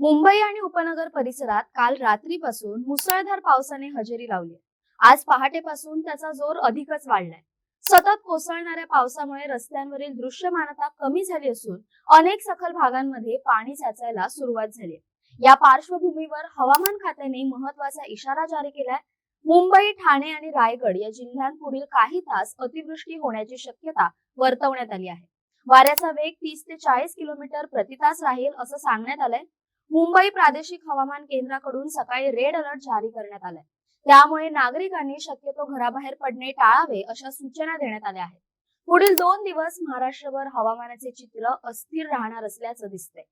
मुंबई आणि उपनगर परिसरात काल रात्रीपासून मुसळधार पावसाने हजेरी लावली. आज पहाटेपासून त्याचा जोर अधिकच वाढलाय. सतत कोसळणाऱ्या पावसामुळे रस्त्यांवरील दृश्यमानता कमी झाली असून अनेक सखल भागांमध्ये पाणी साचायला सुरुवात झाली या पार्श्वभूमीवर हवामान खात्याने महत्त्वाचा इशारा जारी केलाय. मुंबई ठाणे आणि रायगड या जिल्ह्यांपुढील काही तास अतिवृष्टी होण्याची शक्यता वर्तवण्यात आली आहे. वाऱ्याचा वेग तीस ते चाळीस किलोमीटर प्रति तास राहील असं सांगण्यात आलंय. मुंबई प्रादेशिक हवामान केंद्राकडून सकाळी रेड अलर्ट जारी करण्यात आलाय. त्यामुळे नागरिकांनी शक्यतो घराबाहेर पडणे टाळावे अशा सूचना देण्यात आल्या आहेत. पुढील दोन दिवस महाराष्ट्रभर हवामानाचे चित्र अस्थिर राहणार असल्याचं दिसतंय.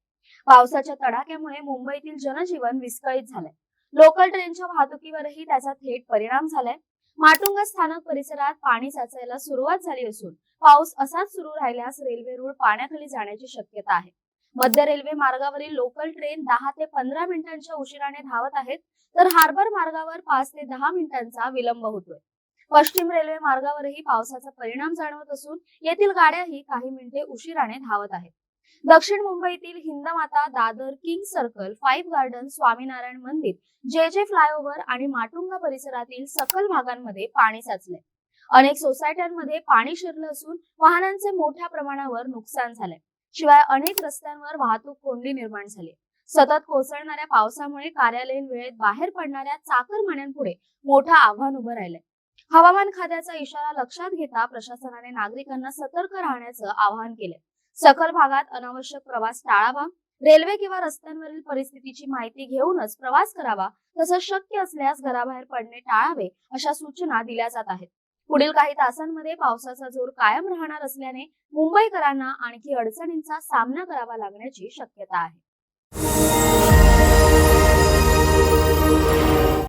पावसाच्या तडाख्यामुळे मुंबईतील जनजीवन विस्कळीत झालंय. लोकल ट्रेनच्या वाहतुकीवरही त्याचा थेट परिणाम झालाय. माटुंगा स्थानक परिसरात पाणी साचायला सुरुवात झाली असून पाऊस असाच सुरू राहिल्यास रेल्वे रुळ पाण्याखाली जाण्याची शक्यता आहे. मध्य रेल्वे मार्गावरील लोकल ट्रेन दहा ते पंधरा मिनिटांच्या उशिराने धावत आहेत तर हार्बर मार्गावर पाच ते दहा मिनिटांचा विलंब होतोय. पश्चिम रेल्वे मार्गावरही पावसाचा परिणाम जाणवत असून येथील गाड्याही काही मिनिटे उशिराने धावत आहेत. दक्षिण मुंबईतील Hindmata Dadar king circle five garden Swaminarayan मंदिर जे जे फ्लायओव्हर आणि माटुंगा परिसरातील सखल भागांमध्ये पाणी साचले अनेक सोसायट्यांमध्ये पाणी शिरलं असून वाहनांचे मोठ्या प्रमाणावर नुकसान झालंय. शिवाय अनेक रस्त्यांवर वाहतूक कोंडी निर्माण झाली. सतत कोसळणाऱ्या पावसामुळे कार्यालयीन वेळेत बाहेर पडणाऱ्या चाकरमान्यांपुढे मोठं आव्हान उभं राहिलंय. हवामान खात्याचा इशारा लक्षात घेता प्रशासनाने नागरिकांना सतर्क राहण्याचं आवाहन केलंय. सखल भागात अनावश्यक प्रवास टाळावा रेल्वे किंवा रस्त्यांवरील परिस्थितीची माहिती घेऊनच प्रवास करावा तसंच शक्य असल्यास घराबाहेर पडणे टाळावे अशा सूचना दिल्या जात आहेत. पुढील काही तासांमध्ये पावसाचा जोर कायम राहणार असल्याने मुंबईकरांना आणखी अडचणींचा सामना करावा लागण्याची शक्यता आहे.